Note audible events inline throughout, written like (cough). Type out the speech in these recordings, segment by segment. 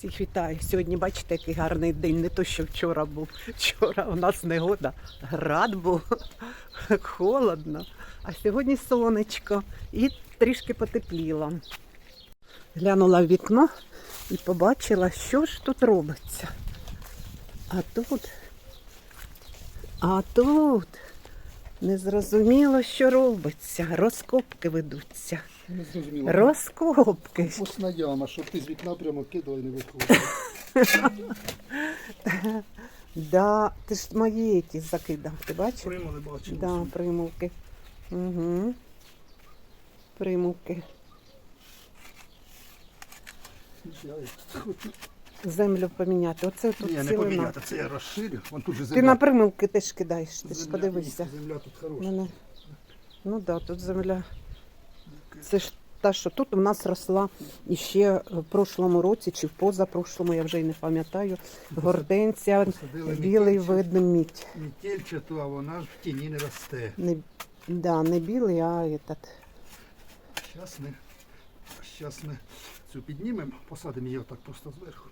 Всіх вітаю. Сьогодні бачите, який гарний день, не то, що вчора був. Вчора у нас негода, град був, холодно. А сьогодні сонечко і трішки потепліло. Глянула в вікно і побачила, що ж тут робиться. А тут, а тут не зрозуміло, що робиться. Розкопки ведуться. Не зрозуміло. Розкопки. Пусна яма, щоб ти з вікна прямо кидала і не виходила. Да, ти ж мої ті закидав, ти бачив? Приймали бачили. Да, примулки. Угу. Примулки. Я хочу. Землю поміняти. Оце тут Ні, не цілина. поміняти, це я розширю. Вон тут же Ти земля. на примулки теж кидаєш, ти ж Земля- подивися. Земля тут хороша. Мене... Ну так, да, тут земля. Це ж та, що тут у нас росла іще в прошлому році чи в позапрошлому, я вже й не пам'ятаю. Посадили білий метельчату- видно мідь. Метельчату, а вона ж в тіні не росте. Не, да, не білий, а этот. Щас ми, щас ми цю піднімемо, посадимо її отак просто зверху.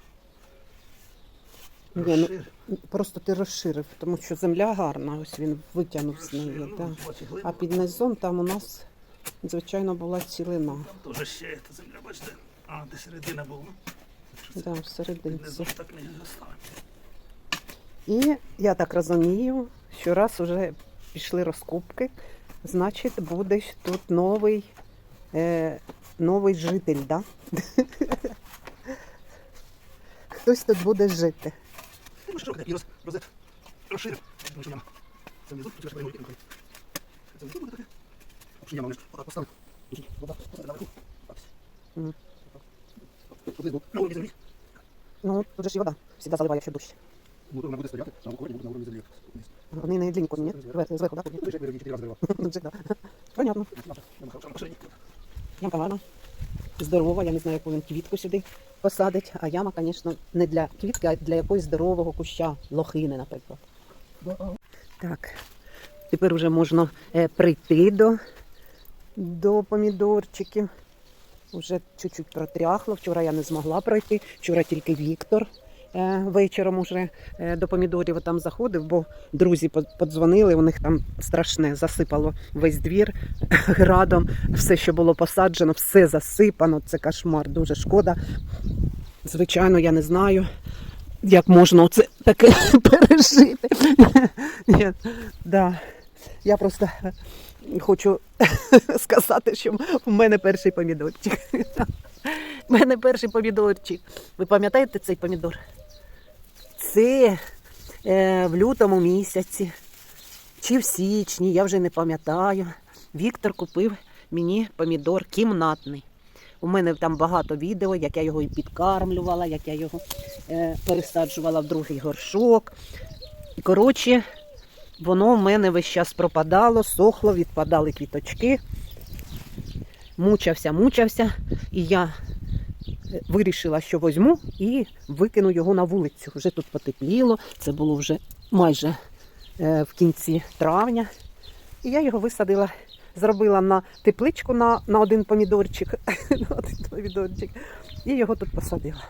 Ні, ну, Розшир- Просто ти розширив, тому що земля гарна, ось він витягнув з неї. розшир, Да. ну, бачиш, А глибоко. під низом там у нас, звичайно, була цілина. Там теж ще та земля, бачите. А, де середина була. Да, так не заставимо. І я так розумію, що раз уже пішли розкопки, значить буде тут новий, е, новий житель, да? (laughs) Хтось тут буде жити. Розет, розширив. Внизу, Це внизу буде таке. Вони ж отак поставив. Так. Ну, тут же ж і вода завжди заливає, якщо дощ. Ну, вона буде стояти, на уровні, на уровні землі. Вони не длинні коні, ні? Зверху, зверху, да? Ну, вже виробіть чотири рази. Тут же, да. Понятно. Ямка гарна, здорова, я не знаю, яку він квітку сюди посадить. А яма, звісно, не для квітки, а для якогось здорового куща, лохини, наприклад. Так, тепер вже можна прийти до, до помідорчиків. Уже чуть-чуть протряхло. Вчора я не змогла пройти. Вчора тільки Віктор е, вечором уже е, до помідорів там заходив, бо друзі подзвонили, у них там страшне засипало весь двір (laughs) градом. Все, що було посаджено, все засипано. Це кошмар, дуже шкода. Звичайно, я не знаю, як можна це таке (laughs) пережити. (laughs) Я просто хочу (laughs) сказати, що в мене перший помідорчик. У мене перший помідорчик. Ви пам'ятаєте цей помідор? Це е, в лютому місяці чи в січні, я вже не пам'ятаю. Віктор купив мені помідор кімнатний. У мене там багато відео, як я його і підкармлювала, як я його е, пересаджувала в другий горшок. Коротше, воно в мене весь час пропадало, сохло, відпадали квіточки. Мучався, мучався, і я е, вирішила, що возьму і викину його на вулицю. Вже тут потепліло, це було вже майже е, в кінці травня. І я його висадила, зробила на тепличку на, на один помідорчик. (laughs) на один помідорчик. І його тут посадила.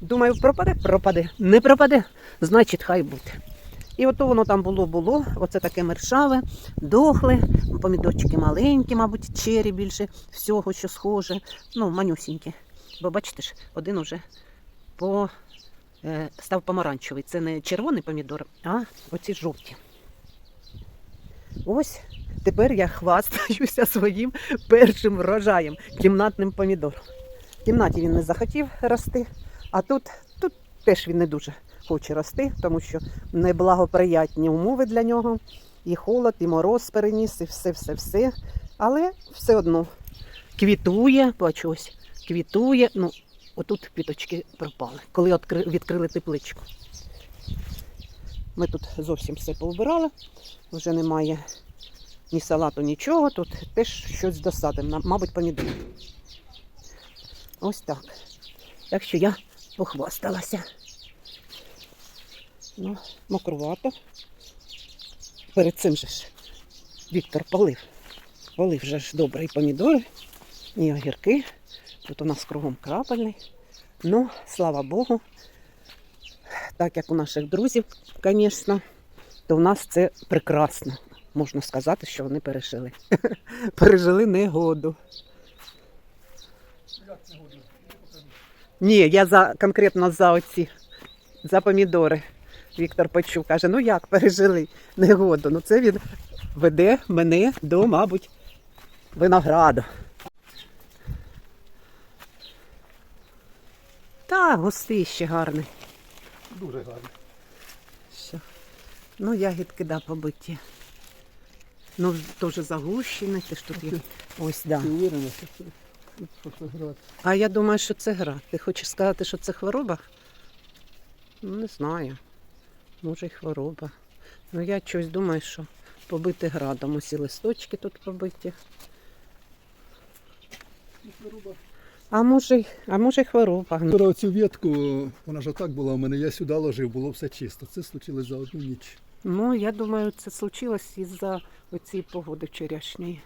Думаю, пропаде, пропаде. Не пропаде, значить, хай буде. І ото воно там було, було, оце таке мершаве, дохле, помідорчики маленькі, мабуть, чері більше всього, що схоже. Ну, манюсінькі. Бо бачите ж, один уже по, е, став помаранчевий. Це не червоний помідор, а оці жовті. Ось тепер я хвастаюся (laughs) своїм першим врожаєм кімнатним помідором. В кімнаті він не захотів рости, а тут, тут теж він не дуже хоче рости, тому що неблагоприятні умови для нього. І холод, і мороз переніс, і все-все-все. Але все одно квітує, бачу квітує. Ну, отут квіточки пропали, коли відкрили тепличку. Ми тут зовсім все повбирали, вже немає ні салату, нічого. Тут теж щось досадимо, мабуть, помідор. Ось так. Так що я похвасталася. Ну, мокрувато. Перед цим же ж Віктор полив. Полив вже ж добре і помідори, і огірки. Тут у нас кругом крапельний. Ну, слава Богу, так як у наших друзів, звісно, то в нас це прекрасно. Можна сказати, що вони пережили. (laughs) пережили негоду. Ні, я за конкретно за оці, за помідори. Віктор почув, каже, ну як пережили негоду? Ну це він веде мене до, мабуть, винограду. Та, густий ще гарний. Дуже гарно. Все. Ну, ягідки, да, побиті. Ну, теж загущені, ти ж тут є. Ось, да. Що що? А я думаю, що це гра. Ти хочеш сказати, що це хвороба? Ну, не знаю. Може, й хвороба. Ну, я щось думаю, що побити градом. Усі листочки тут побиті. А може, а може й хвороба. Ну, Вчора цю ветку, вона ж отак була у мене, я сюди ложив, було все чисто. Це случилось за одну ніч. Ну, я думаю, це случилось із-за оцієї погоди вчорашньої.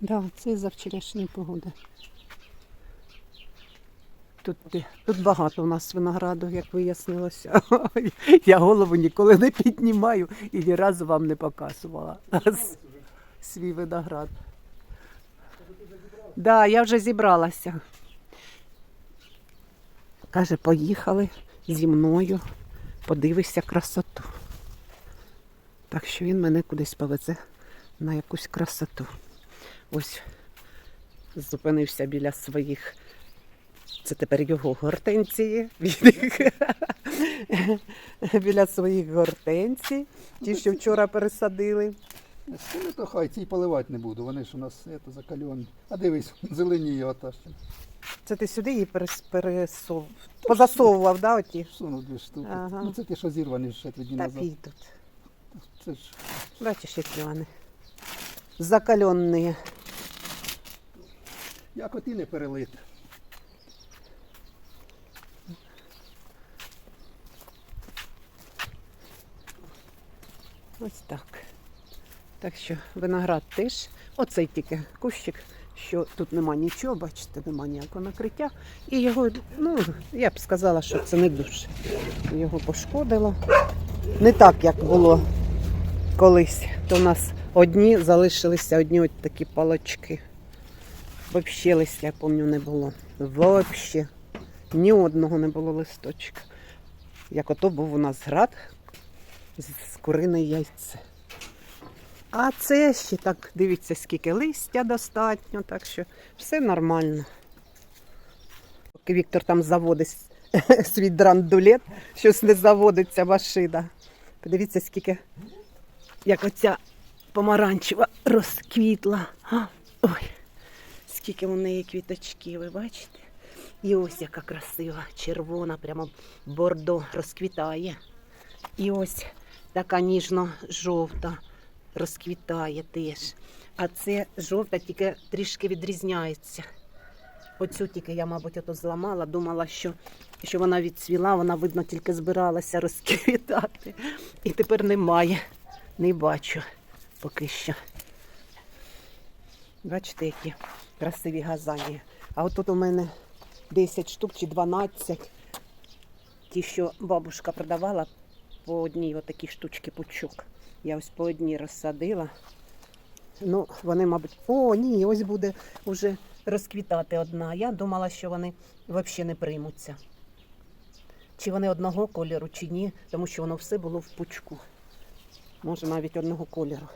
Да, це із-за вчорашньої погоди. Тут, тут багато у нас винограду, як вияснилося. (laughs) Я голову ніколи не піднімаю і ні разу вам не показувала (laughs) свій виноград. Да, я вже зібралася. Каже, поїхали зі мною, подивися красоту. Так що він мене кудись повезе на якусь красоту. Ось зупинився біля своїх. Це тепер його гортенції. (laughs) біля своїх гортенцій. Ті, що вчора пересадили. Ну то хай ці поливати не буду, вони ж у нас це, закальоні. А дивись, (laughs) зеленіє ота ще. Це ти сюди її перес, пересов... позасовував, да, оті? Сунув дві штуки. Ага. Ну це ті, що зірвані ще тоді Та назад. підуть. Це ж Бачиш, які вони. Закаленні. як от і не перелити. Ось так. Так що виноград теж. Оцей тільки кущик, що тут нема нічого, бачите, нема ніякого накриття. І його, ну, я б сказала, що це не дуже. Його пошкодило. Не так, як було колись. То у нас одні залишилися одні от такі палочки. Взагалі листя, я пам'ятаю, не було. Взагалі. Ні одного не було листочка. Як ото був у нас град, з курине яйце. А це ще так, дивіться, скільки листя достатньо, так що все нормально. Поки Віктор там заводить (laughs) свій драндулет, щось не заводиться машина. Подивіться, скільки, як оця помаранчева розквітла. Ой, скільки у неї квіточки, ви бачите? І ось яка красива, червона, прямо бордо розквітає. І ось така ніжно-жовта розквітає теж. А це жовта тільки трішки відрізняється. Оцю тільки я, мабуть, ото зламала, думала, що, що вона відцвіла, вона, видно, тільки збиралася розквітати. І тепер немає. Не бачу поки що. Бачите, які красиві газані. А от тут у мене 10 штук чи 12. Ті, що бабушка продавала по одній отакі штучки пучок. Я ось по одній розсадила. Ну, вони, мабуть, о, ні, ось буде вже розквітати одна. Я думала, що вони взагалі не приймуться. Чи вони одного кольору, чи ні, тому що воно все було в пучку. Може, навіть одного кольору.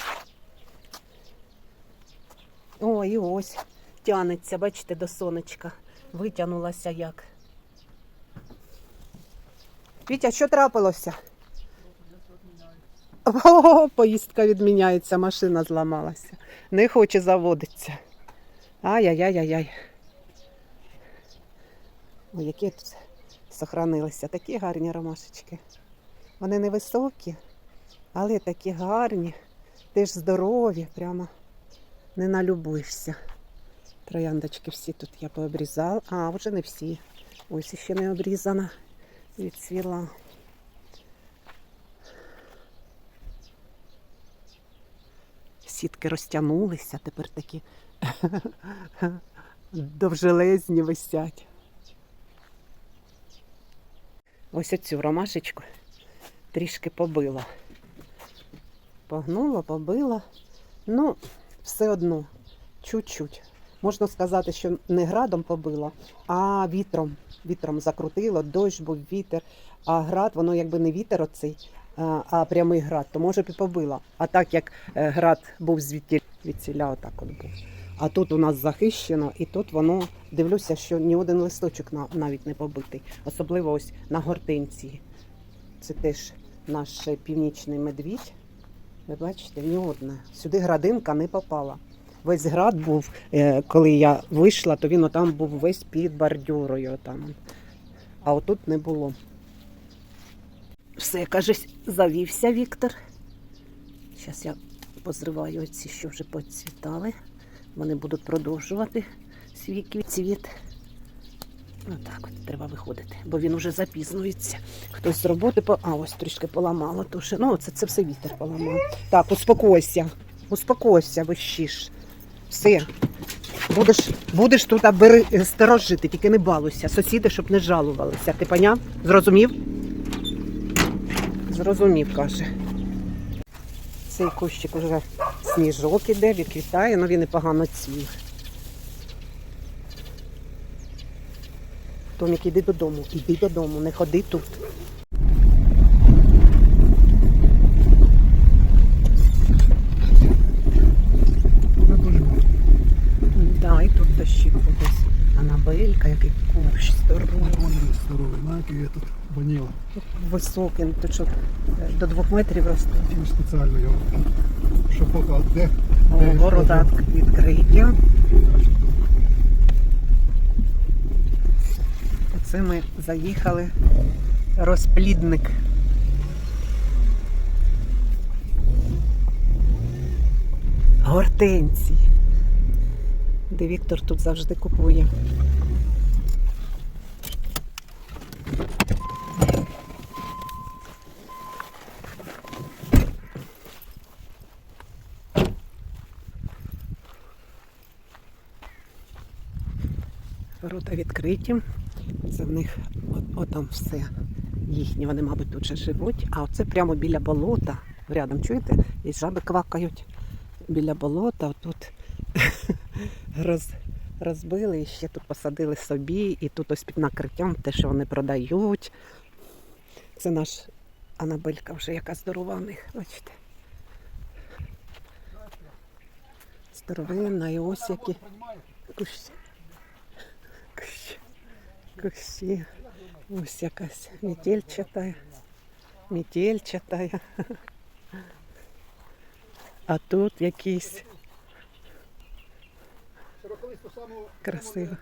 О, і ось тянеться, бачите, до сонечка. Витягнулася як. Вітя, що трапилося? О, (laughs) поїздка відміняється, машина зламалася. Не хоче заводитися. Ай-яй-яй-яй-яй. Ой, які тут сохранилися. Такі гарні ромашечки. Вони невисокі, але такі гарні. Теж здорові, прямо не налюбуєшся. Трояндочки всі тут я пообрізала. А, вже не всі. Ось ще не обрізана. Відцвіла. Сітки розтягнулися, тепер такі (laughs) довжелезні висять. ось оцю ромашечку трішки побила. Погнула, побила. Ну, все одно, чуть-чуть. Можна сказати, що не градом побила, а вітром. Вітром закрутило, дощ був вітер. А град, воно якби не вітер оцей, а, прямий град, то може б і побила. А так як е, град був звідти відціля, отак от був. А тут у нас захищено, і тут воно дивлюся, що ні один листочок навіть не побитий, особливо ось на гортенції. Це теж наш північний медвідь. Ви бачите, ні одна. Сюди градинка не попала. Весь град був, е, коли я вийшла, то він отам був весь під бордюрою. Отам. А отут не було. Все, кажись, завівся Віктор. Зараз я позриваю оці, що вже поцвітали. Вони будуть продовжувати свій цвіт. Ну так, от треба виходити, бо він уже запізнюється. Хтось з роботи по. А, ось трішки поламало. Тож. Ну, це, це все вітер поламав. Так, успокойся. Успокойся, вищиш. Все. Будеш, будеш тут бери, сторожити, тільки не балуйся. Сусіди, щоб не жалувалися. Ти поняв? Зрозумів? Зрозумів, каже. Цей кущик вже сніжок іде, відквітає, але він непогано цвів. Томік, іди додому, іди додому, не ходи тут. Вона дуже Да, і тут дощик десь. Анабелька, який кущ здоровий. здоровий, знаєте, я тут ваніла. Високий, то що до двох метрів росте. Тим спеціально його. Щоб поки де. О, де Ворота відкриті. Оце ми заїхали. Розплідник. Гортенції. Де Віктор тут завжди купує. Відкриті. Це в них от, отам все їхнє. Вони, мабуть, тут ще живуть. А оце прямо біля болота. Рядом чуєте? І жаби квакають. Біля болота. Отут (laughs) роз, розбили і ще тут посадили собі. І тут ось під накриттям те, що вони продають. Це наш Анабелька вже яка здорова в них. Бачите. Здоровенна і ось які кущі. Кущі. Ось якась метельчата. Метельчата. А тут саму Красиво.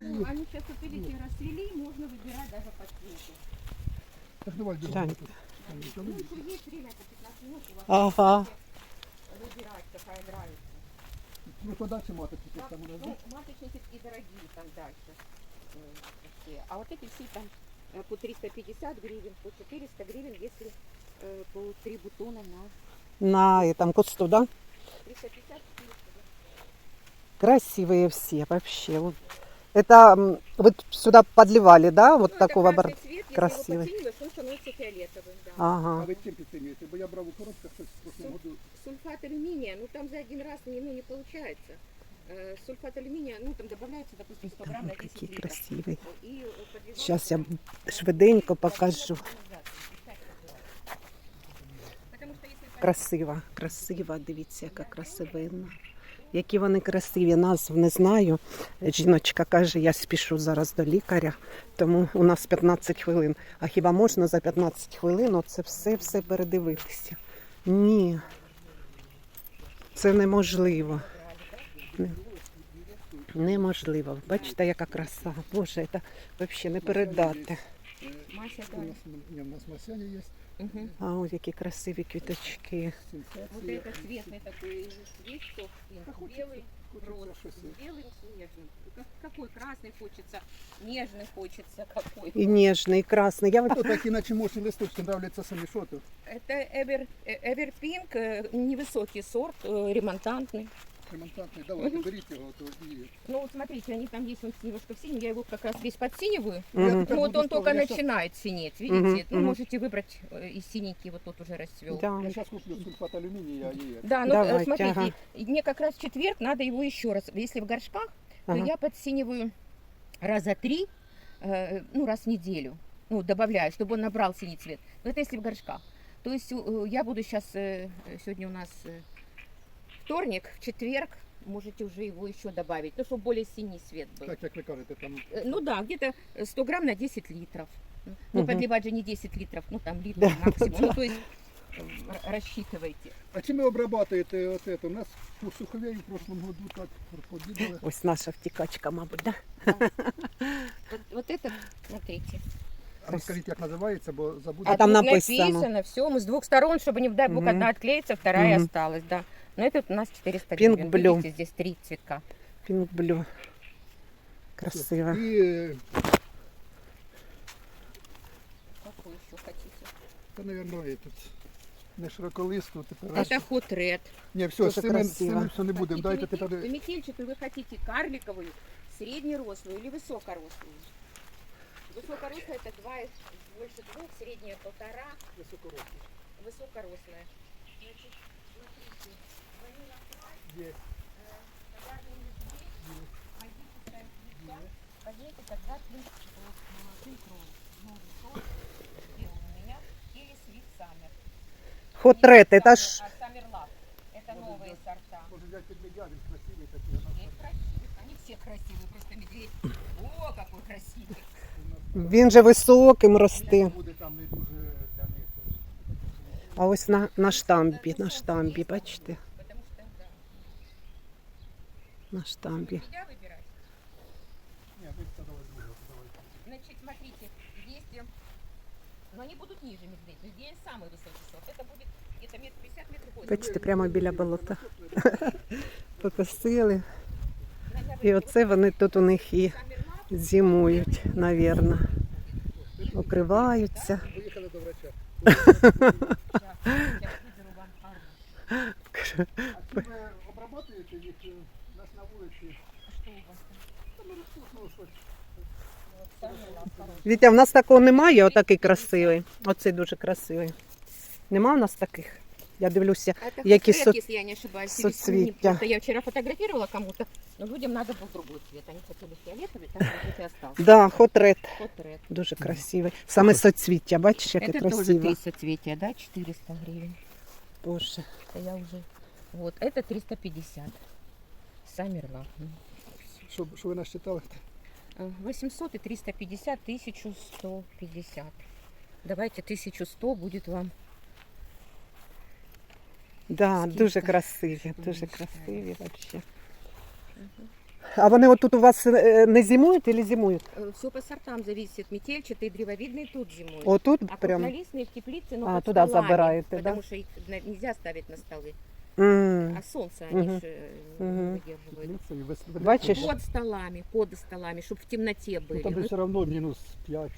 они сейчас вот видите, расцвели, можно выбирать даже по цвету. Так давай бігом. Ну, есть время, по 15 минут у вас Ага. выбирать, какая нравится. Ну то далі мати тут Так, там у нас. ну, маточники такие дорогие там дальше. э, такие. А вот эти все там э, по 350 гривен, по 400 гривен, если э, по три бутона на На этом кусту, да? 350 400. Красивые все вообще. Вот. Это м, вы тут сюда подливали, да? Вот Ну, это такого красный бар... цвет, если красивый. его подсилишь, он становится фиолетовым, да. А Ага. ви чим підцінюєте? Бо я брав у коробках щось в прошлому году. Сульфат алюминия, ну там за один раз не, ну, не получается. Э, Сульфат алюминия, ну там добавляется, допустим, 100 грамм на 10 Какие литров. красивые. И э, подливается- Сейчас я швиденько покажу. Потому что если Красиво, красиво, дивіться, яка красивина. Які вони красиві, назв не знаю. Жіночка каже, я спішу зараз до лікаря, тому у нас 15 хвилин. А хіба можна за 15 хвилин оце все-все передивитися? Ні. Це неможливо. Не- Неможливо. Бачите, яка краса. Боже, це взагалі не передати. Мася, У нас, ні, у нас масяні є. Мгм. А ось які красиві квіточки. Вот Сенсація. это цветный такой есть, что белый, розовый, щось. белым с нежным. Как- Какой красный хочется, нежный хочется какой. І ніжний, і красний. Я Ну так іначе може листочки нравляться самі що тут. Это Эвер, э, Эверпинк, э, невысокий сорт, э, ремонтантный. Ремонтантний, давайте, беріть його, то і... Ну вот смотрите, они там есть, он немножко в синем, я его как раз весь подсиниваю. Мгм. Я Ну тепер вот буду он только ставити. Я щас- начинает синеть, видите? Мгм, Ну мгм. можете выбрать э, из синенький, вот тот уже расцвел. Да. Я зараз куплю сульфат алюмінія і... Да, ну э, Давайте, смотрите, ага. и мне как раз в четверг надо его еще раз. Если в горшках, то Ага. я подсиниваю раза три, э, ну раз в неделю. Ну, добавляю, чтобы он набрал синий цвет. Но это если в горшках. То есть э, я буду сейчас, сегодня у нас э, вторник, в четверг можете уже его еще добавить, ну, чтобы более синий цвет был. Так, як ви кажете, там... Э, Ну да, где-то 100 грамм на 10 литров. Ну, Мгм. подливать же не 10 литров, ну там литр Да, максимум. Ну, то есть э, р- рассчитывайте. А чим ви обрабатуєте от це? У нас по суховею в прошлому году так подібали. Ось наша втікачка, мабуть, да? Вот, вот это, смотрите. А розкажіть, як називається, бо забуду. А там тут написано. все. Мы с двух сторон, чтобы не дай бог Мгм. одна отклеится, вторая Мгм. осталась, да. Но это вот у нас 400 Pink гривен. Blue. Видите, здесь три цветка. Пінк блю. Красиво. І е, Какой еще хотите? це, мабуть, этот, не широколисту, тепер. Это хот ред. Ні, все, з Дуже цим, з красиво. цим все не будемо. Дайте Хотите тепер. метель- метельчатую вы хотите карликовую, среднерослую или высокорослую? Высокорослая это два, больше двух, средняя полтора, высокорослая. Значит, смотрите, ванила Є. пожарный медведь, магическая цветка, возьмите тогда пинк, пинк роуз, новый сорт, где он у меня, или свит саммер. Хотрет, это ж А саммер лав, это новые сорта. Може взяти під медяк, він красивий такий. Медведь красивый, они все красивые, просто медведь, о, какой красивый. він же високим росте. Буде там не дуже для них. е, А ось на, на штамбі, на штамбі, бачите? Потому что, да, На штамбі. меня выбирать. Ні, ви це давай друге, давайте. Значит, смотрите, здесь, э, но они будут ниже медведь, но здесь самый высокий сорт. Это будет где-то метр 50 метров восемьдесят. Бачите, прямо біля болота. (laughs) Покосили. Наверное, І оце вони тут у них і саммер лав, зимують, навірно. Укриваються. Поїхали до врача. (laughs) Вітя, в нас такого немає, отакий красивий. Оцей дуже красивий. Нема в нас таких? Я дивлюся. Это Які хот-ред, со- если я не ошибаюсь. или соцветия. Это я вчера фотографировала кому-то, но людям надо был другой цвет. Они хотели фиолетовый, там вот и остался. Да, хотрет. Хот-ред. Дуже красивий. Саме соцвіття, бачиш, яке Это тоже красиве. три соцветия, да, 400 гривен. Боже. Это я уже... Вот, это 350. Саммер лав. Що, що ви нас читали? Э, 800 и 350, 1150. Давайте 1100 будет вам. Да, Скільки? дуже красиві, Що дуже ви красиві вообще. А вони отут у вас е, не зимують чи зимують? Все по сортам зависит. Метельчатые, древовидные тут зимой. Отут А прям. крупнолистные в теплице, но А, под туда столами, забираете, да? Потому что их на- нельзя ставить на столы. М. А солнце они Мгм. же э, Мгм. выдерживают. Теплиці, і вес- Бачиш? Под столами, под столами, чтобы в темноте Ну, были. там же Ну, все одно мінус 5.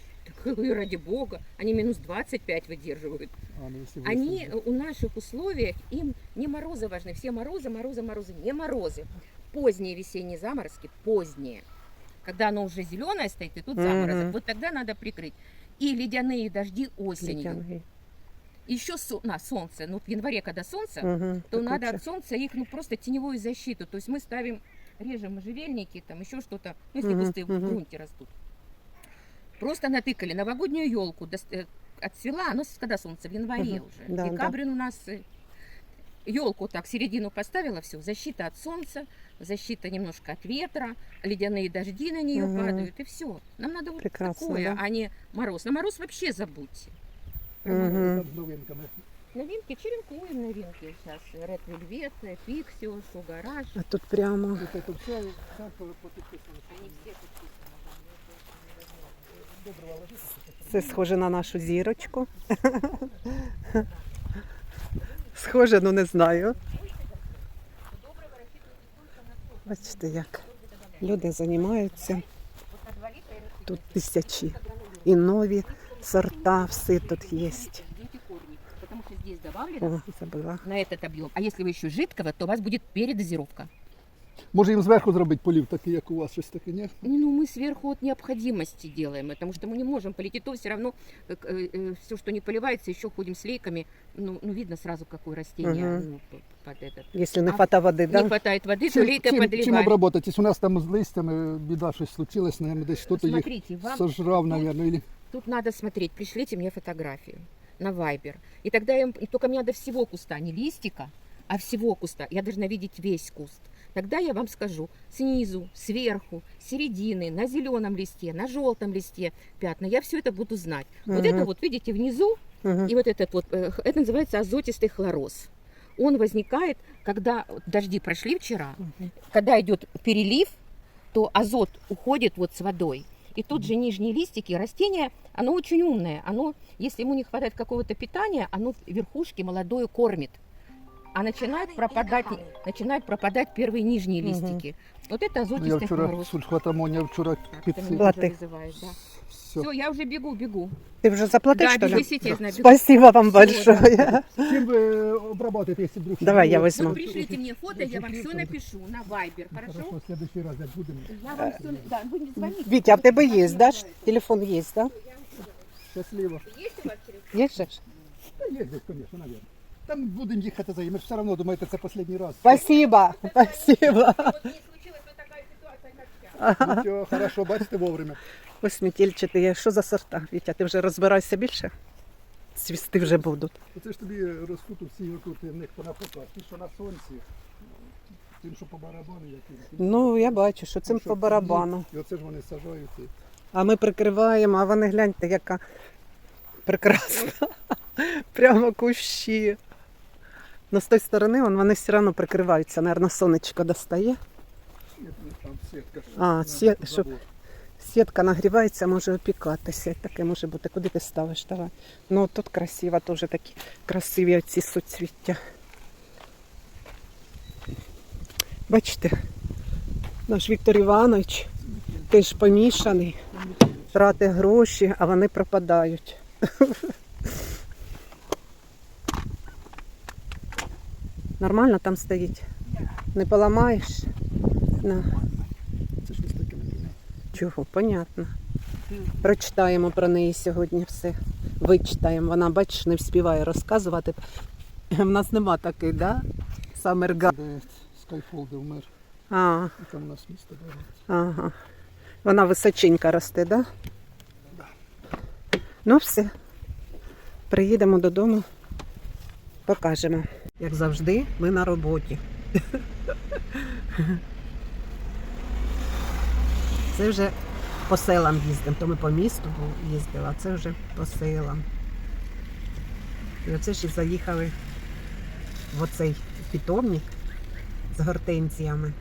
так, и ради бога, они минус 25 выдерживают. А, ну, якщо Они висадити. э, у наших условиях, им не морозы важны. Все морозы, морозы, морозы, не морозы. Поздние весенние заморозки, поздние. Когда оно уже зеленое стоит, и тут Мгм. заморозок. Вот тогда надо прикрыть. И ледяные дожди осенью. Ледяний. Еще со- на солнце. Ну, в январе, когда солнце, Мгм. то надо лучше. от солнца их, ну, просто теневую защиту. То есть мы ставим, режем можжевельники, там еще что-то, ну, если Мгм, кусты в мгм. грунте растут. Просто натыкали новогоднюю елку, отцвела, она с- когда солнце, в январе Мгм. уже. Да, Декабрь у нас елку так середину поставила, все, защита от солнца, защита немножко от ветра, ледяные дожди на нее Мгм. падают, и все. Нам надо вот Прекрасно, такое, да? а не мороз. На мороз вообще забудьте. З новинками. Новинки, черенкуем новинки сейчас. Red Velvet, Pixio, Garage. А тут прямо. Тут це все, все по- потиписано. Они все подписаны. Це схоже на нашу зірочку. Схоже, ну не знаю. Бачите, як люди займаються. Вот на 2 литра и растут. Тут тисячі. І нові сорта, все тут є. Дети корни. Потому что здесь добавлено О, забула. на этот объем. А если вы еще жидкого, то у вас будет передозировка. Може їм зверху зробити полів такий, як у вас, щось таке, ні? Ну, мы сверху от необходимости делаем, потому что мы не можем полить. И то все равно все, что не поливается, еще ходим с лейками. Ну, ну видно сразу, какое растение Мгм. ну, п- под этот. Якщо не А хвата води, Не да? хватает воды, то Чим, лейкой чим, чим подливаем. обработати? У нас там з листями біда щось случилось, наверное, десь хтось їх Смотрите, вам сожрав, наверное, или... Тут надо смотреть, пришлите мне фотографию на Вайбер. И тогда я, и только мне надо всего куста, не листика, а всего куста. Я должна видеть весь куст. Тогда я вам скажу снизу, сверху, середины, на зеленом листе, на желтом листе пятна. Я все это буду знать. Вот Мгм. это вот, видите, внизу, Мгм. и вот этот вот, э, это называется азотистый хлороз. Он возникает, когда вот дожди прошли вчера, Мгм. когда идет перелив, то азот уходит вот с водой. И тут же нижние листики, растение, оно очень умное. Оно, если ему не хватает какого-то питания, оно верхушки молодое кормит. А начинают пропадать, начинают пропадать первые нижние Мгм. листики. Вот это Ну, я азотистый вчора хлороз. сульфатамоня вчора Так, під это цим. меня Была тоже ты. вызывает, да. Все. Все, я уже бегу, бегу. Ти вже заплатиш, да, що без ли? десяти я знаю, бегу. Спасибо вам Всё, большое. Чим ви обработаєте, якщо вдруг... Давай, я Ну, возьму. Вот пришлите мне фото, я вам все напишу на Вайбер, хорошо? Хорошо, в следующий раз як будемо. Я вам все, да, вы не звоните. Вітя, а в тебе є, да? ж? Телефон є, да? Щасливо. Есть у вас телефон? Є же ж? Та є десь, звісно, навірно. Там будемо їхати за Ми ж все одно думаєте, це останній раз. Спасибо, спасибо. Сейчас. Нічого, хорошо, бачите вовремя. Ось метільчатий. Що за сорта? Вітя, ти вже розбираєшся більше? Цвісти вже будуть. Оце ж тобі ростуть всі отут в них на фото. Ті, що на сонці, тим, що по барабану, які. Ну, я бачу, що цим Що по барабану. І оце ж вони сажають. І... А ми прикриваємо, а вони гляньте, яка прекрасна. Прямо кущі. Ну, з тої сторони вон, вони все одно прикриваються. Наверно, сонечко достає. Там сітка. А, щоб- Сітка нагрівається, може опікатися. Таке може бути. Куди ти ставиш? Давай. Ну тут красиво, теж такі красиві оці суцвіття. Бачите, наш Віктор Іванович теж помішаний, тратить гроші, а вони пропадають. (laughs) Нормально там стоїть? Не поламаєш? На. Це щось таке. Чого? Понятно. Прочитаємо про неї сьогодні все. Вичитаємо. Вона, бачиш, не вспіває розказувати. В нас нема такий, да? Самерга. Де Skyfall, де вмер. А, І там у нас місто ага. Вона височенька росте, да? Ну все. Приїдемо додому, покажемо. Як завжди, ми на роботі. Це вже по селам їздимо. То ми по місту їздили, а це вже по селам. І оце і заїхали в оцей питомник з гортензіями.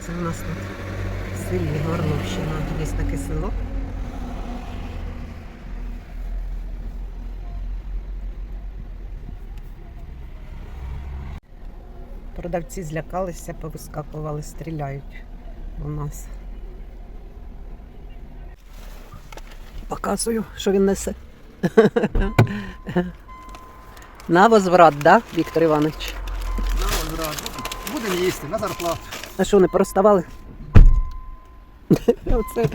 Це у нас тут в селі Горловщина. Є таке село. Продавці злякалися, повискакували, стріляють у нас. Показую, що він несе. (laughs) На возврат, да, Віктор Іванович? На зразу. Будемо їсти, на зарплату. А що, не пороставали? Оце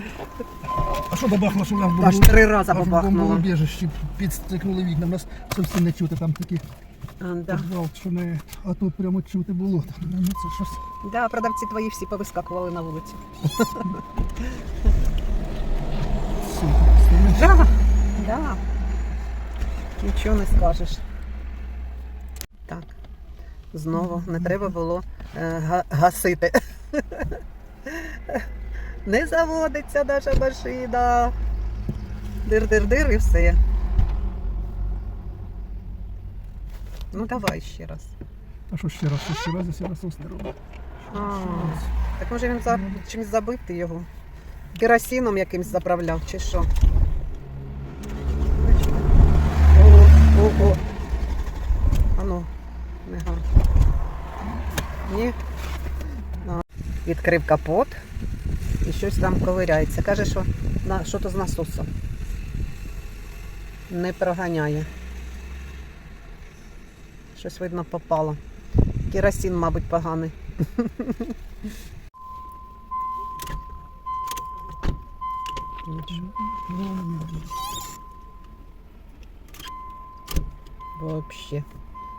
А що бабахло, що нам аж три рази Аж в бабахнуло. бомбоубіжищі підстекнули вікна. У нас зовсім не чути там такий А, да. підвал, що не... А тут прямо чути було. Ну, це щось. да, продавці твої всі повискакували на вулицю. Да, да. Нічого не скажеш. Так. Знову не треба було е, га- гасити. Не заводиться наша машина. Дир-дир-дир і все. Ну давай ще раз. А що ще раз? Що ще раз, ще раз не робить. Так може він за чимось забити його? Керосином якимось заправляв чи що? Ого, ого. Ану, не га. Ні. А, Відкрив капот і щось там ковиряється. Каже, що на, що то з насосом. Не проганяє. Щось видно попало. Керосин, мабуть, поганий. Вообще.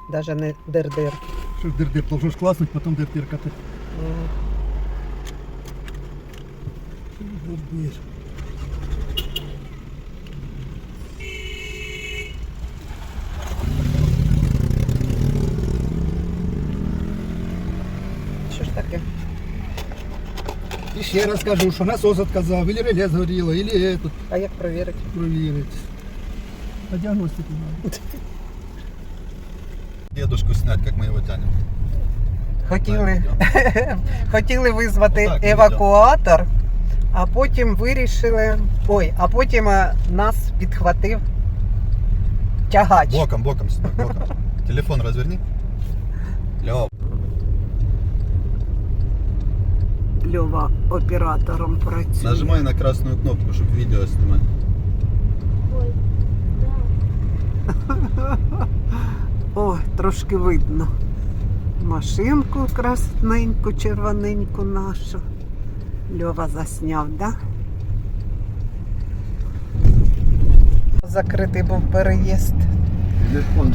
Даже не дер-дер. Что ж дыр-дыр, должен ж класснуть, потом дыр-дыр катать. ще раз кажу, що насос отказав, или реле згоріло, или этот А як перевірити? провірить. А діагностику надо. Дедушку снять, как мы его тянем. Хотіли, (laughs) хотіли визвати Отак, евакуатор, а потім вирішили. Ой, а потім е, нас підхватив тягач. Боком, боком сюда, боком. (laughs) Телефон разверни. Лёв. Льова оператором працює. Нажимай на красную кнопку, чтобы видео снимать. (laughs) О, трошки видно. Машинку красненьку, червоненьку нашу. Льова засняв, да? Закритий був переїзд.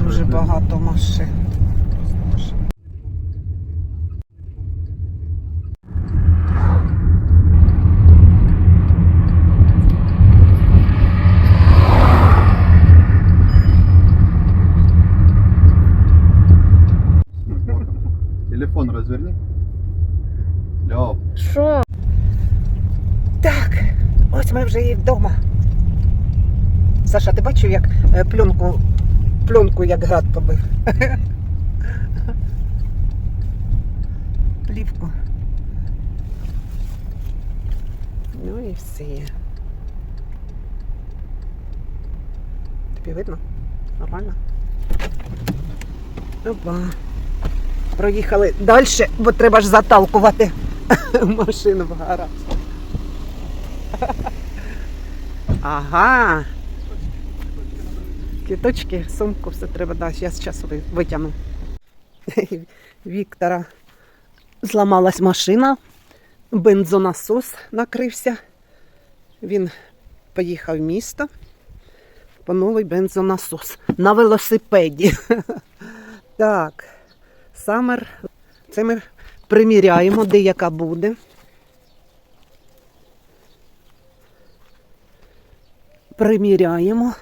Дуже багато машин. Просто машина. Телефон разверни. Лёв. Що? Так, ось ми вже і вдома. Саша, ти бачив, як е, пленку, пленку як град побив? Плівку. Ну і все. Тобі видно? Нормально? Опа. Проїхали далі, бо треба ж заталкувати (laughs) машину в гараж. Ага. Квіточки, сумку, все треба дати. Я зараз витягну. (laughs) Віктора зламалась машина, бензонасос накрився. Він поїхав в місто по новий бензонасос на велосипеді. (laughs) Так, Самер. Це ми приміряємо, де яка буде. приміряємо.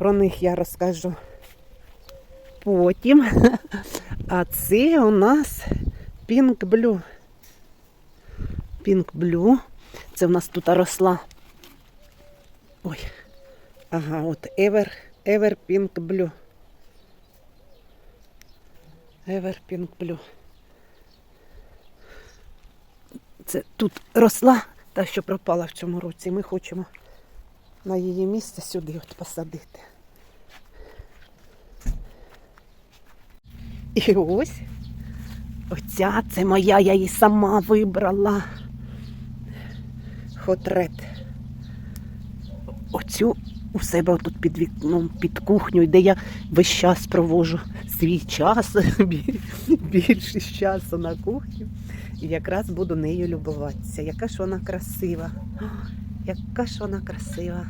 Про них я розкажу потім. А це у нас Pink Blue. Pink Blue. Це в нас тут росла. Ой. Ага, от Ever, Ever Pink Blue. Ever Pink Blue. Це тут росла та, що пропала в цьому році. Ми хочемо на її місце сюди от посадити. І ось оця це моя, я її сама вибрала. Хотрет. Оцю у себе тут під вікном, під кухнею, де я весь час провожу свій час, (laughs) бі- більшість часу на кухні. І якраз буду нею любуватися. Яка ж вона красива. Яка ж вона красива.